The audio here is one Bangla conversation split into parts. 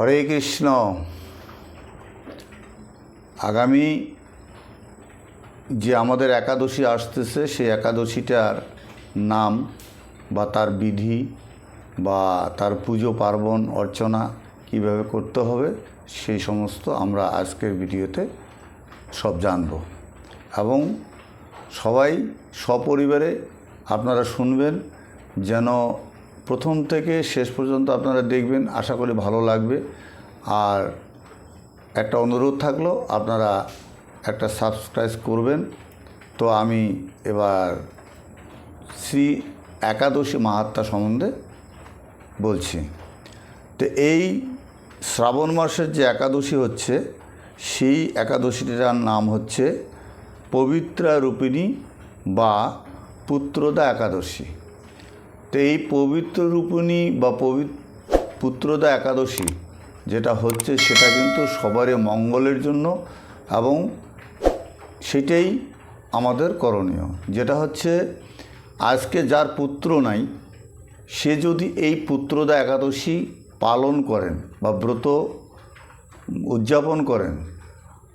হরে কৃষ্ণ। আগামী যে আমাদের একাদশী আসতেছে, সেই একাদশীটার নাম বা তার বিধি বা তার পুজো, পার্বণ, অর্চনা কীভাবে করতে হবে, সেই সমস্ত আমরা আজকের ভিডিওতে সব জানব। এবং সবাই সপরিবারে আপনারা শুনবেন যেন প্রথম থেকে শেষ পর্যন্ত আপনারা দেখবেন, আশা করি ভালো লাগবে। আর একটা অনুরোধ থাকল, আপনারা একটা সাবস্ক্রাইব করবেন। তো আমি এবার শ্রী একাদশী মাহাত্মা সম্বন্ধে বলছি। তো এই শ্রাবণ মাসের যে একাদশী হচ্ছে, সেই একাদশীটার নাম হচ্ছে পবিত্রা রূপিণী বা পুত্রদা একাদশী। তো এই পবিত্র রূপিণী বা পবি পুত্রদা একাদশী যেটা হচ্ছে সেটা কিন্তু সবারই মঙ্গলের জন্য এবং সেটাই আমাদের করণীয়। যেটা হচ্ছে আজকে যার পুত্র নাই, সে যদি এই পুত্রদা একাদশী পালন করেন বা ব্রত উদযাপন করেন,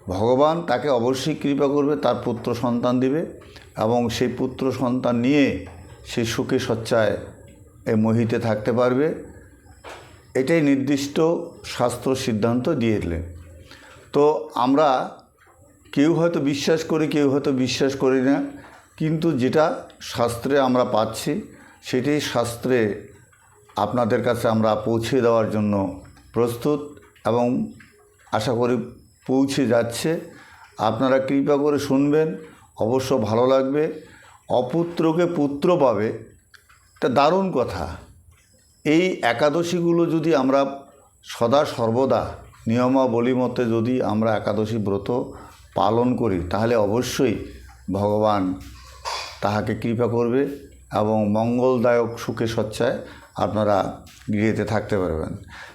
ভগবান তাকে অবশ্যই কৃপা করবে, তার পুত্র সন্তান দিবে এবং সেই পুত্র সন্তান নিয়ে সে সুখে সচ্ছায় এ মহিতে থাকতে পারবে। এটাই নির্দিষ্ট শাস্ত্র সিদ্ধান্ত দিয়ে দিলেন তো আমরা কেউ হয়তো বিশ্বাস করি, কেউ হয়তো বিশ্বাস করি না, কিন্তু যেটা শাস্ত্রে আমরা পাচ্ছি, সেটাই শাস্ত্রে আপনাদের কাছে আমরা পৌঁছে দেওয়ার জন্য প্রস্তুত এবং আশা করি পৌঁছে যাচ্ছে। আপনারা কৃপা করে শুনবেন, অবশ্য ভালো লাগবে। অপুত্রকে পুত্র পাবে, এটা দারুণ কথা। এই একাদশীগুলো যদি আমরা সদা সর্বদা নিয়মাবলী মতে যদি আমরা একাদশী ব্রত পালন করি, তাহলে অবশ্যই ভগবান তাহাকে কৃপা করবে এবং মঙ্গলদায়ক সুখে সচ্ছায় আপনারা গৃহেতে থাকতে পারবেন।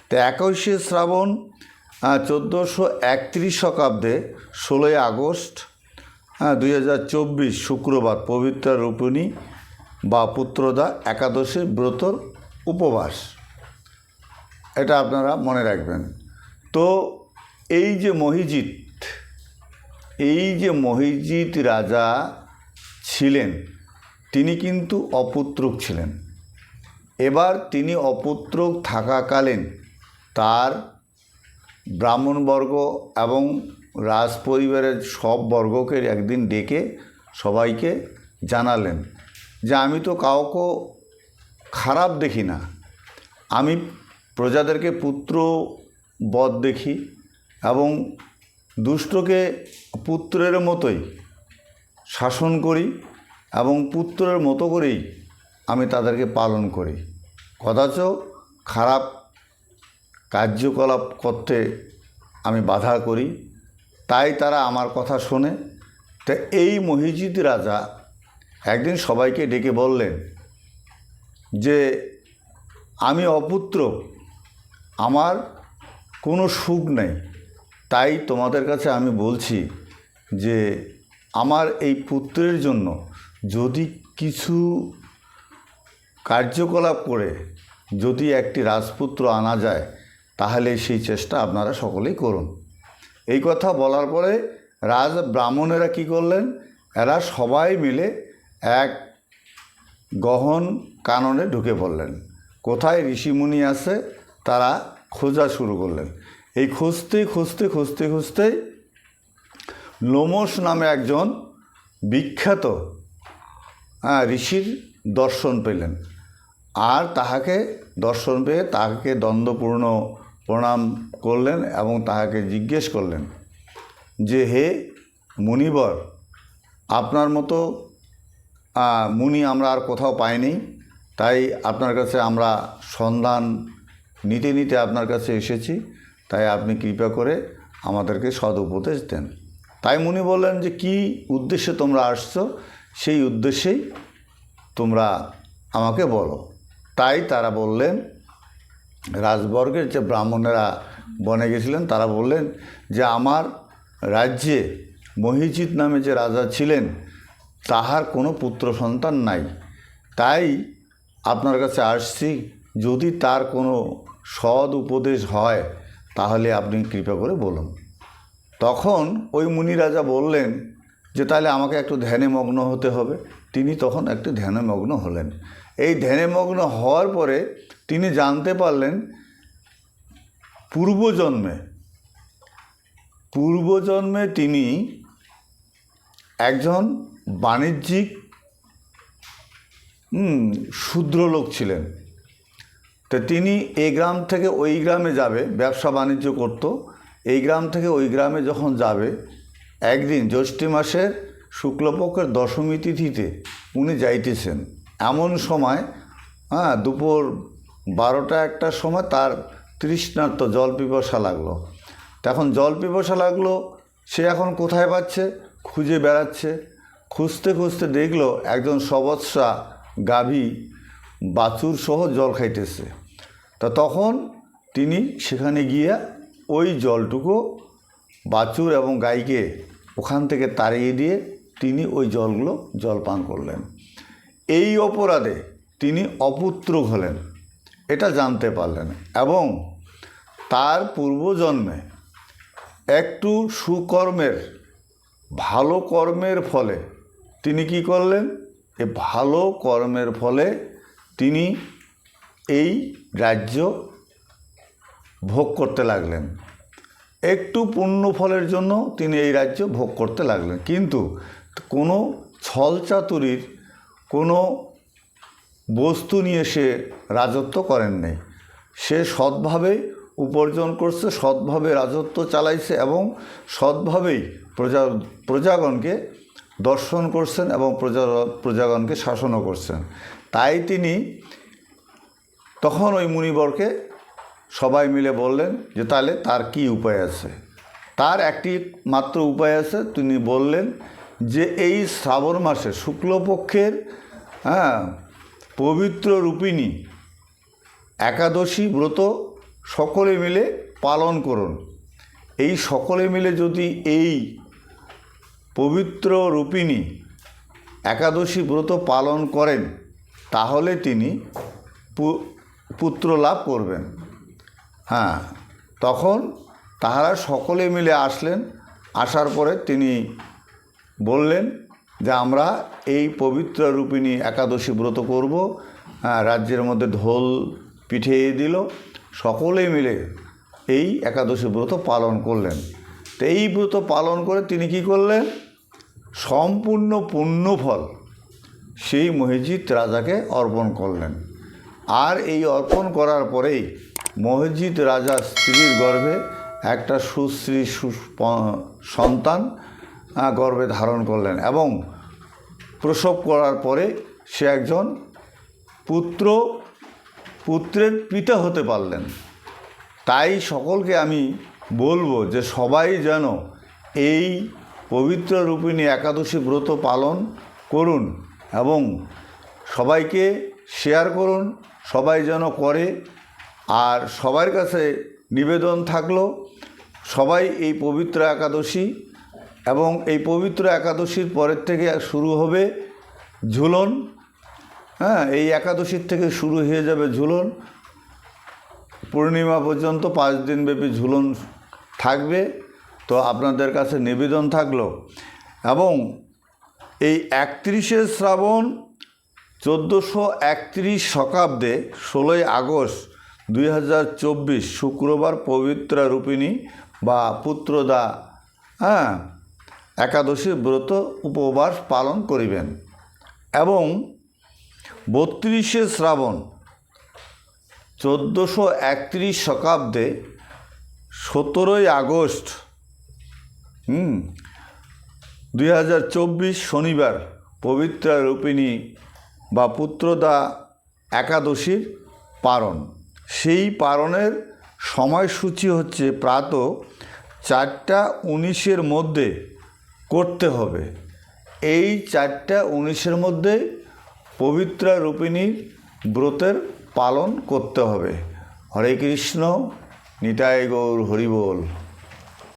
তো একুশে শ্রাবণ চোদ্দোশো একত্রিশ শতাব্দে ষোলোই আগস্ট হ্যাঁ দুই হাজার চব্বিশ শুক্রবার পবিত্র রূপিণী বা পুত্রদা একাদশী ব্রতর উপবাস। এটা আপনারা মনে রাখবেন। তো এই যে মহিজিৎ, এই যে মহিজিৎ রাজা ছিলেন, তিনি কিন্তু অপুত্রক ছিলেন। এবার তিনি অপুত্রক থাকাকালীন তার ব্রাহ্মণবর্গ এবং রাজ পরিবারের সব বর্গকে একদিন ডেকে সবাইকে জানালেন যে আমি তো কাউকে খারাপ দেখি না। আমি প্রজাদেরকে পুত্র বধ দেখি এবং দুষ্টকে পুত্রের মতোই শাসন করি এবং পুত্রের মতো করেই আমি তাদেরকে পালন করি। অথচ খারাপ কার্যকলাপ করতে আমি বাধা করি। তাই তারা আমার কথা শোনে। তা এই মহিজিদ রাজা একদিন সবাইকে ডেকে বললেন যে, আমি অপুত্র, আমার কোনো সুখ নেই। তাই তোমাদের কাছে আমি বলছি যে, আমার এই পুত্রের জন্য যদি কিছু কার্যকলাপ করে, যদি একটি রাজপুত্র আনা যায়, তাহলে সেই চেষ্টা আপনারা সকলেই করুন। এই কথা বলার পরে রাজ ব্রাহ্মণেরা কি করলেন? এরা সবাই মিলে এক গহন কাননে ঢুকে পড়লেন। কোথায় ঋষিমুনি আছে তারা খোঁজা শুরু করলেন। এই খুঁজতে খুঁজতে খুঁজতে খুঁজতেই লোমস নামে একজন বিখ্যাত হ্যাঁ, ঋষির দর্শন পেলেন। আর তাহাকে দর্শন পেয়ে তাহাকে দ্বন্দ্বপূর্ণ প্রণাম করলেন এবং তাহাকে জিজ্ঞেস করলেন যে, হে মুনিবর, আপনার মতো মুনি আমরা আর কোথাও পাইনি, তাই আপনার কাছে আমরা সন্ধান নিতে নিতে আপনার কাছে এসেছি, তাই আপনি কৃপা করে আমাদেরকে সদ উপদেশ দেন। তাই মুনি বললেন যে, কি উদ্দেশ্যে তোমরা আসছো? সেই উদ্দেশ্যেই তোমরা আমাকে বলো। তাই তারা বললেন, রাজবর্গের যে ব্রাহ্মণেরা বনে গেছিলেন, তারা বললেন যে আমার রাজ্যে মহিজিৎ নামে যে রাজা ছিলেন, তাহার কোনো পুত্র সন্তান নাই। তাই আপনার কাছে আসছি, যদি তার কোনো সৎ উপদেশ হয়, তাহলে আপনি কৃপা করে বলুন। তখন ওই মুনি রাজা বললেন যে, তাহলে আমাকে একটু ধ্যানে মগ্ন হতে হবে। তিনি তখন একটু ধ্যানে মগ্ন হলেন। এই ধ্যানে মগ্ন হওয়ার পরে তিনি জানতে পারলেন পূর্বজন্মে পূর্বজন্মে তিনি একজন বাণিজ্যিক শূদ্র লোক ছিলেন। তো তিনি এই গ্রাম থেকে ওই গ্রামে যাবে, ব্যবসা বাণিজ্য করত। এই গ্রাম থেকে ওই গ্রামে যখন যাবে, একদিন জ্যৈষ্ঠী মাসের শুক্লপক্ষের দশমী তিথিতে উনি যাইতেছেন। এমন সময় হ্যাঁ দুপুর বারোটা একটার সময় তার তৃষ্ণার্ত জল পিপাসা লাগল। তখন জল পিপাসা লাগল, সে এখন কোথায় পাচ্ছে? খুঁজে বেড়াচ্ছে। খুঁজতে খুঁজতে দেখল একজন সবৎসা গাভী বাছুর সহ জল খাইতেছে। তা তখন তিনি সেখানে গিয়ে ওই জলটুকু বাছুর এবং গাইকে ওখান থেকে তাড়িয়ে দিয়ে তিনি ওই জলগুলো জল পান করলেন। এই অপরাধে তিনি অপুত্রক হলেন। এটা জানতে পারলেন। এবং তার পূর্বজন্মে একটু সুকর্মের, ভালো কর্মের ফলে তিনি কি করলেন? এ ভালো কর্মের ফলে তিনি এই রাজ্য ভোগ করতে লাগলেন। একটু পুণ্য ফলের জন্য তিনি এই রাজ্য ভোগ করতে লাগলেন। কিন্তু কোনো ছলচাতুরির, কোনো বস্তু নিয়ে সে রাজত্ব করেন নাই। সে সৎভাবে উপার্জন করছে, সৎভাবে রাজত্ব চালাইছে এবং সৎভাবেই প্রজা, প্রজাগণকে দর্শন করছেন এবং প্রজা, প্রজাগণকে শাসনও করছেন। তাই তিনি তখন ওই মুনিবরকে সবাই মিলে বললেন যে, তাহলে তার কি উপায় আছে? তার একটি মাত্র উপায় আছে। তিনি বললেন যে, এই শ্রাবণ মাসে শুক্লপক্ষের হ্যাঁ পবিত্র রূপিণী, একাদশী ব্রত সকলে মিলে পালন করুন। এই সকলে মিলে যদি এই পবিত্র রূপিণী একাদশী ব্রত পালন করেন, তাহলে তিনি পুত্র লাভ করবেন। হ্যাঁ তখন তাহারা সকলে মিলে আসলেন, আসার পরে তিনি বললেন যে আমরা এই পবিত্র রূপিণী একাদশী ব্রত করব হ্যাঁ, রাজ্যের মধ্যে ঢোল পিঠে দিল সকলে মিলে এই একাদশী ব্রত পালন করলেন। তো এই ব্রত পালন করে তিনি কি করলেন? সম্পূর্ণ পুণ্যফল সেই মহিজিৎ রাজাকে অর্পণ করলেন। আর এই অর্পণ করার পরেই মহিজিৎ রাজার স্ত্রীর গর্ভে একটা সুশ্রী সন্তান গর্ভে ধারণ করলেন এবং প্রসব করার পরে সে একজন পুত্র, পুত্রের পিতা হতে পারলেন। তাই সকলকে আমি বলব যে সবাই যেন এই পবিত্র রূপিণী একাদশী ব্রত পালন করুন এবং সবাইকে শেয়ার করুন, সবাই যেন করে। আর সবার কাছে নিবেদন থাকল, সবাই এই পবিত্র একাদশী এবং এই পবিত্র একাদশীর পরের থেকে শুরু হবে ঝুলন। হ্যাঁ এই একাদশীর থেকে শুরু হয়ে যাবে ঝুলন। পূর্ণিমা পর্যন্ত পাঁচ দিনব্যাপী ঝুলন থাকবে। তো আপনাদের কাছে নিবেদন থাকল। এবং এই একত্রিশে শ্রাবণ চোদ্দোশো একত্রিশ শকাব্দে ষোলোই আগস্ট দুই হাজার চব্বিশ শুক্রবার পবিত্রা রূপিণী বা পুত্রদা হ্যাঁ একাদশী ব্রত উপবাস পালন করিবেন এবং বত্রিশে শ্রাবণ চোদ্দোশো একত্রিশ শতাব্দে সতেরোই আগস্ট, হুম, দুই হাজার চব্বিশ শনিবার পবিত্রা রূপিণী বা পুত্রদা একাদশীর পারণ। সেই পারণের সময়সূচি হচ্ছে প্রাত চারটা উনিশের মধ্যে করতে হবে। এই চারটা উনিশের মধ্যে পবিত্রা রূপিণীর ব্রতের পালন করতে হবে। হরে কৃষ্ণ, নিতাই গৌর হরিবোল